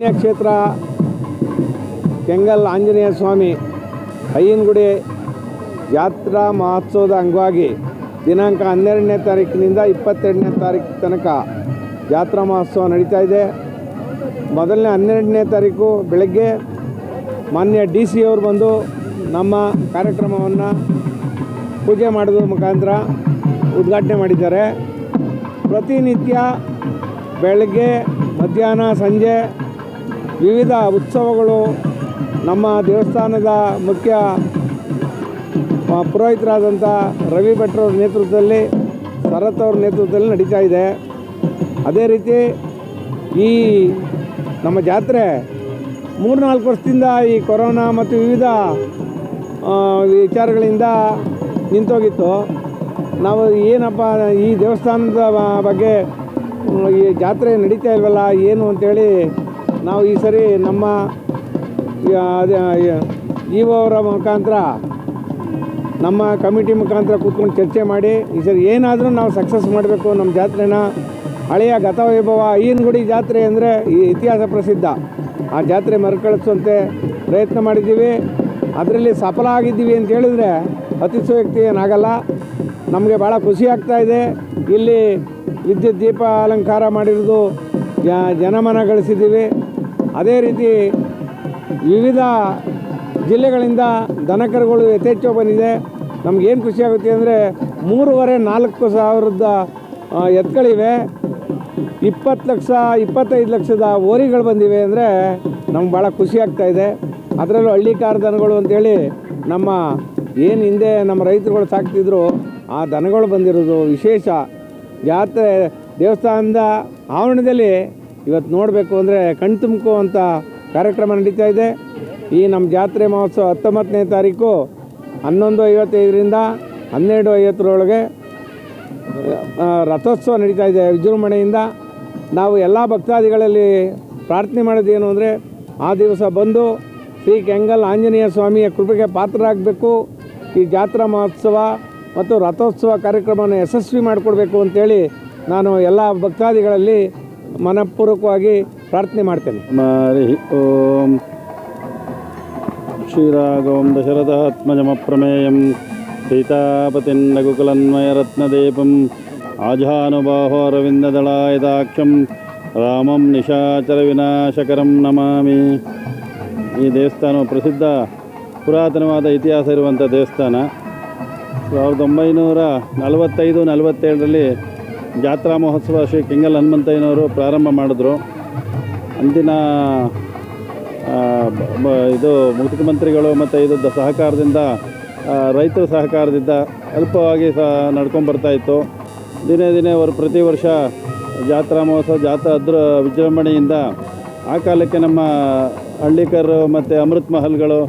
ಪುಣ್ಯಕ್ಷೇತ್ರ, ಕೆಂಗಲ್ ಆಂಜನೇಯ ಸ್ವಾಮಿ, ಅಯ್ಯನಗುಡಿ ಯಾತ್ರಾ ಮಹೋತ್ಸವದ ಅಂಗವಾಗಿ ದಿನಾಂಕ ಹನ್ನೆರಡನೇ ತಾರೀಕಿನಿಂದ ಇಪ್ಪತ್ತೆರಡನೇ ತಾರೀಕು ತನಕ ಜಾತ್ರಾ ಮಹೋತ್ಸವ ನಡೀತಾ ಇದೆ. ಮೊದಲನೇ ಹನ್ನೆರಡನೇ ತಾರೀಕು ಬೆಳಗ್ಗೆ ಮಾನ್ಯ ಡಿ ಸಿ ಅವರು ಬಂದು ನಮ್ಮ ಕಾರ್ಯಕ್ರಮವನ್ನು ಪೂಜೆ ಮಾಡೋದ್ರ ಮುಖಾಂತರ ಉದ್ಘಾಟನೆ ಮಾಡಿದ್ದಾರೆ. ಪ್ರತಿನಿತ್ಯ ಬೆಳಗ್ಗೆ, ಮಧ್ಯಾಹ್ನ, ಸಂಜೆ ವಿವಿಧ ಉತ್ಸವಗಳು ನಮ್ಮ ದೇವಸ್ಥಾನದ ಮುಖ್ಯ ಪುರೋಹಿತರಾದಂಥ ರವಿ ಭಟ್ರವ್ರ ನೇತೃತ್ವದಲ್ಲಿ ಶರತ್ ಅವ್ರ ನೇತೃತ್ವದಲ್ಲಿ ನಡೀತಾ ಇದೆ. ಅದೇ ರೀತಿ ಈ ನಮ್ಮ ಜಾತ್ರೆ ಮೂರು ನಾಲ್ಕು ವರ್ಷದಿಂದ ಈ ಕೊರೋನಾ ಮತ್ತು ವಿವಿಧ ವಿಚಾರಗಳಿಂದ ನಿಂತೋಗಿತ್ತು. ನಾವು ಏನಪ್ಪ, ಈ ದೇವಸ್ಥಾನದ ಬಗ್ಗೆ, ಈ ಜಾತ್ರೆ ನಡೀತಾ ಇಲ್ವಲ್ಲ, ಏನು ಅಂತೇಳಿ ನಾವು ಈ ಸರಿ ನಮ್ಮ ಇ ಅವರ ಮುಖಾಂತರ, ನಮ್ಮ ಕಮಿಟಿ ಮುಖಾಂತರ ಕೂತ್ಕೊಂಡು ಚರ್ಚೆ ಮಾಡಿ, ಈ ಸರಿ ಏನಾದರೂ ನಾವು ಸಕ್ಸಸ್ ಮಾಡಬೇಕು ನಮ್ಮ ಜಾತ್ರೆನ, ಹಳೆಯ ಗತವೈಭವ ಅಯ್ಯನಗುಡಿ ಜಾತ್ರೆ ಅಂದರೆ ಈ ಇತಿಹಾಸ ಪ್ರಸಿದ್ಧ. ಆ ಜಾತ್ರೆ ಮರುಕಳಿಸುವಂತೆ ಪ್ರಯತ್ನ ಮಾಡಿದ್ದೀವಿ. ಅದರಲ್ಲಿ ಸಫಲ ಆಗಿದ್ದೀವಿ ಅಂತ ಹೇಳಿದ್ರೆ ವ್ಯಕ್ತಿ ಏನಾಗಲ್ಲ. ನಮಗೆ ಭಾಳ ಖುಷಿ ಆಗ್ತಾ ಇದೆ. ಇಲ್ಲಿ ವಿದ್ಯುತ್ ದೀಪ ಅಲಂಕಾರ ಮಾಡಿರೋದು ಜನಮನ ಗಳಿಸಿದ್ದೀವಿ. ಅದೇ ರೀತಿ ವಿವಿಧ ಜಿಲ್ಲೆಗಳಿಂದ ದನಕರುಗಳು ಯಥೇಚ್ಛ ಬಂದಿದೆ. ನಮಗೇನು ಖುಷಿಯಾಗುತ್ತೆ ಅಂದರೆ ಮೂರುವರೆ ನಾಲ್ಕು ಸಾವಿರದ ಎತ್ತುಗಳಿವೆ ಇಪ್ಪತ್ತು ಲಕ್ಷ, ಇಪ್ಪತ್ತೈದು ಲಕ್ಷದ ಓರಿಗಳು ಬಂದಿವೆ ಅಂದರೆ ನಮ್ಗೆ ಭಾಳ ಇದೆ. ಅದರಲ್ಲೂ ಹಳ್ಳಿಕಾರ ದನಗಳು ಅಂತೇಳಿ ನಮ್ಮ ಏನು ಹಿಂದೆ ನಮ್ಮ ರೈತರುಗಳು ಸಾಕ್ತಿದ್ರು, ಆ ದನಗಳು ಬಂದಿರೋದು ವಿಶೇಷ. ಜಾತ್ರೆ ದೇವಸ್ಥಾನದ ಆವರಣದಲ್ಲಿ ಇವತ್ತು ನೋಡಬೇಕು ಅಂದರೆ ಕಣ್ತುಂಬುವಂಥ ಕಾರ್ಯಕ್ರಮ ನಡೀತಾ ಇದೆ. ಈ ನಮ್ಮ ಜಾತ್ರೆ ಮಹೋತ್ಸವ ಹತ್ತೊಂಬತ್ತನೇ ತಾರೀಕು ಹನ್ನೊಂದು ಐವತ್ತೈದರಿಂದ ಹನ್ನೆರಡು ಐವತ್ತರೊಳಗೆ ರಥೋತ್ಸವ ನಡೀತಾ ಇದೆ ವಿಜೃಂಭಣೆಯಿಂದ. ನಾವು ಎಲ್ಲ ಭಕ್ತಾದಿಗಳಲ್ಲಿ ಪ್ರಾರ್ಥನೆ ಮಾಡೋದೇನು ಅಂದರೆ, ಆ ದಿವಸ ಬಂದು ಶ್ರೀ ಕೆಂಗಲ್ ಆಂಜನೇಯ ಸ್ವಾಮಿಯ ಕೃಪೆಗೆ ಪಾತ್ರರಾಗಬೇಕು. ಈ ಜಾತ್ರಾ ಮಹೋತ್ಸವ ಮತ್ತು ರಥೋತ್ಸವ ಕಾರ್ಯಕ್ರಮವನ್ನು ಯಶಸ್ವಿ ಮಾಡಿಕೊಡ್ಬೇಕು ಅಂತೇಳಿ ನಾನು ಎಲ್ಲ ಭಕ್ತಾದಿಗಳಲ್ಲಿ ಮನಪೂರ್ವಕವಾಗಿ ಪ್ರಾರ್ಥನೆ ಮಾಡ್ತೇನೆ. ಹರಿ ಓಂ. ರತ್ನದೀಪಂ ದಶರಥಾತ್ಮಜಮಪ್ರಮೇಯಂ ಅರವಿಂದ ಆಜಾನುಬಾಹೋರವಿಂದದಳಾಯದಾಕ್ಷಂ ರಾಮಂ ನಿಶಾಚರ ವಿನಾಶಕರಂ ನಮಾಮಿ. ಈ ದೇವಸ್ಥಾನವು ಪ್ರಸಿದ್ಧ ಪುರಾತನವಾದ ಇತಿಹಾಸ ಇರುವಂಥ ದೇವಸ್ಥಾನ. ಸಾವಿರದ ಒಂಬೈನೂರ ನಲವತ್ತೈದು ನಲವತ್ತೇಳರಲ್ಲಿ ಜಾತ್ರಾ ಮಹೋತ್ಸವ ಶ್ರೀ ಕೆಂಗಲ್ ಹನುಮಂತಯ್ಯನವರು ಪ್ರಾರಂಭ ಮಾಡಿದ್ರು. ಅಂದಿನ ಇದು ಮುಖ್ಯಮಂತ್ರಿಗಳು ಮತ್ತು ಇದು ಸಹಕಾರದಿಂದ ರೈತರ ಸಹಕಾರದಿಂದ ಅಲ್ಪವಾಗಿ ಸಹ ನಡ್ಕೊಂಡು ಇತ್ತು. ದಿನೇ ದಿನೇ ಅವರು ಪ್ರತಿ ವರ್ಷ ಜಾತ್ರಾ ಮಹೋತ್ಸವ, ಜಾತ್ರಾ ಅದ್ರ ವಿಜೃಂಭಣೆಯಿಂದ ಆ ಕಾಲಕ್ಕೆ ನಮ್ಮ ಹಳ್ಳಿಕರು ಮತ್ತು ಅಮೃತ್ ಮಹಲ್ಗಳು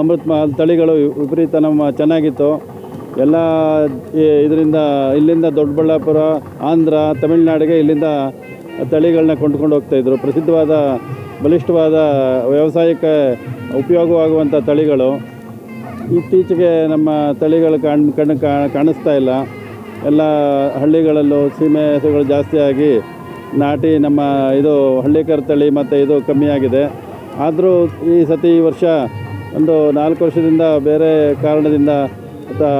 ಅಮೃತ್ ಮಹಲ್ ತಳಿಗಳು ವಿಪರೀತ ನಮ್ಮ ಚೆನ್ನಾಗಿತ್ತು. ಎಲ್ಲ ಇದರಿಂದ, ಇಲ್ಲಿಂದ ದೊಡ್ಡಬಳ್ಳಾಪುರ, ಆಂಧ್ರ, ತಮಿಳುನಾಡಿಗೆ ಇಲ್ಲಿಂದ ತಳಿಗಳನ್ನ ಕೊಂಡ್ಕೊಂಡು ಹೋಗ್ತಾಯಿದ್ರು ಪ್ರಸಿದ್ಧವಾದ, ಬಲಿಷ್ಠವಾದ ವ್ಯವಸಾಯಕ್ಕೆ ಉಪಯೋಗವಾಗುವಂಥ ತಳಿಗಳು. ಇತ್ತೀಚೆಗೆ ನಮ್ಮ ತಳಿಗಳು ಕಾಣ್ ಕಣ್ಣು ಕಾಣಿಸ್ತಾ ಇಲ್ಲ. ಎಲ್ಲ ಹಳ್ಳಿಗಳಲ್ಲೂ ಸೀಮೆ ಹೆಸರುಗಳು ಜಾಸ್ತಿಯಾಗಿ ನಾಟಿ ನಮ್ಮ ಇದು ಹಳ್ಳಿಕರ ತಳಿ ಮತ್ತು ಇದು ಕಮ್ಮಿಯಾಗಿದೆ ಆದರೂ ಈ ಸತಿ ಈ ವರ್ಷ ಒಂದು ನಾಲ್ಕು ವರ್ಷದಿಂದ ಬೇರೆ ಕಾರಣದಿಂದ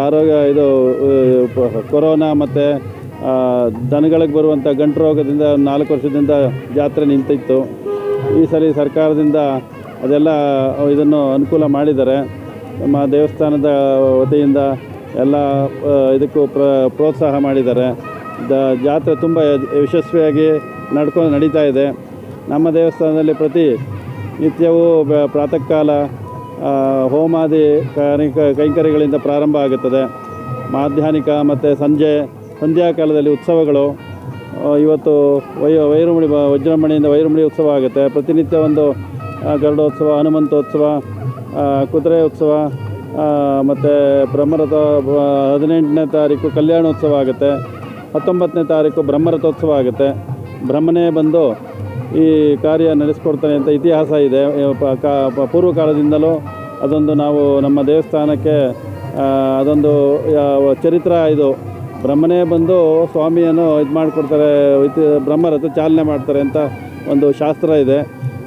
ಆರೋಗ್ಯ ಇದು ಕೊರೋನಾ ಮತ್ತು ದನಗಳಿಗೆ ಬರುವಂಥ ಗಂಟು ರೋಗದಿಂದ ನಾಲ್ಕು ವರ್ಷದಿಂದ ಜಾತ್ರೆ ನಿಂತಿತ್ತು. ಈ ಸರಿ ಸರ್ಕಾರದಿಂದ ಅದೆಲ್ಲ, ಇದನ್ನು ಅನುಕೂಲ ಮಾಡಿದ್ದಾರೆ. ನಮ್ಮ ದೇವಸ್ಥಾನದ ವತಿಯಿಂದ ಎಲ್ಲ ಇದಕ್ಕೂ ಪ್ರ, ಪ್ರೋತ್ಸಾಹ ಮಾಡಿದ್ದಾರೆ. ದ ಜಾತ್ರೆ ತುಂಬ ಯಶಸ್ವಿಯಾಗಿ ನಡ್ಕೊಂಡು ನಡೀತಾ ಇದೆ. ನಮ್ಮ ದೇವಸ್ಥಾನದಲ್ಲಿ ಪ್ರತಿ ನಿತ್ಯವೂ ಪ್ರಾತಃ ಕಾಲ ಹೋಮಾದಿ ಕೈಕ ಕೈಂಕರ್ಯಗಳಿಂದ ಪ್ರಾರಂಭ ಆಗುತ್ತದೆ. ಮಾಧ್ಯಾಹ್ನಿಕ ಮತ್ತು ಸಂಜೆ ಸಂಧ್ಯಾಕಾಲದಲ್ಲಿ ಉತ್ಸವಗಳು ಇವತ್ತು ವೈ, ವೈರಮುಡಿ ವಜ್ರಮಣಿಯಿಂದ ವೈರಮುಡಿ ಉತ್ಸವ ಆಗುತ್ತೆ. ಪ್ರತಿನಿತ್ಯ ಒಂದು ಗರುಡೋತ್ಸವ, ಹನುಮಂತೋತ್ಸವ ಕುದುರೆ ಉತ್ಸವ ಮತ್ತು ಬ್ರಹ್ಮರಥ ಹದಿನೆಂಟನೇ ತಾರೀಕು ಕಲ್ಯಾಣೋತ್ಸವ ಆಗುತ್ತೆ. ಹತ್ತೊಂಬತ್ತನೇ ತಾರೀಕು ಬ್ರಹ್ಮರಥೋತ್ಸವ ಆಗುತ್ತೆ. ಬ್ರಹ್ಮನೇ ಬಂದು ಈ ಕಾರ್ಯ ನಡೆಸ್ಕೊಡ್ತಾನೆ ಅಂತ ಇತಿಹಾಸ ಇದೆ. ಪೂರ್ವ ಕಾಲದಿಂದಲೂ ಅದೊಂದು ನಾವು ನಮ್ಮ ದೇವಸ್ಥಾನಕ್ಕೆ ಅದೊಂದು ಚರಿತ್ರ ಇದು. ಬ್ರಹ್ಮನೇ ಬಂದು ಸ್ವಾಮಿಯನ್ನು ಇದು ಮಾಡಿಕೊಡ್ತಾರೆ ಬ್ರಹ್ಮರಥ ಚಾಲನೆ ಮಾಡ್ತಾರೆ ಅಂತ ಒಂದು ಶಾಸ್ತ್ರ ಇದೆ.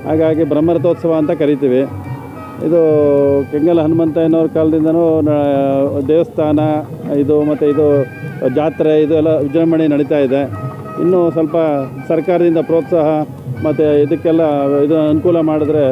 ಹಾಗಾಗಿ ಬ್ರಹ್ಮರಥೋತ್ಸವ ಅಂತ ಕರಿತೀವಿ. ಇದು ಕೆಂಗಲ್ ಹನುಮಂತಯ್ಯನವ್ರ ಕಾಲದಿಂದನೂ, ನ- ದೇವಸ್ಥಾನ, ಇದು ಮತ್ತು ಇದು ಜಾತ್ರೆ, ಇದು ಎಲ್ಲ ವಿಜೃಂಭಣೆ ನಡೀತಾ ಇದೆ. ಇನ್ನೂ ಸ್ವಲ್ಪ ಸರ್ಕಾರದಿಂದ ಪ್ರೋತ್ಸಾಹ ಮತ್ತು ಇದಕ್ಕೆಲ್ಲ ಇದು ಅನುಕೂಲ ಮಾಡಿದ್ರೆ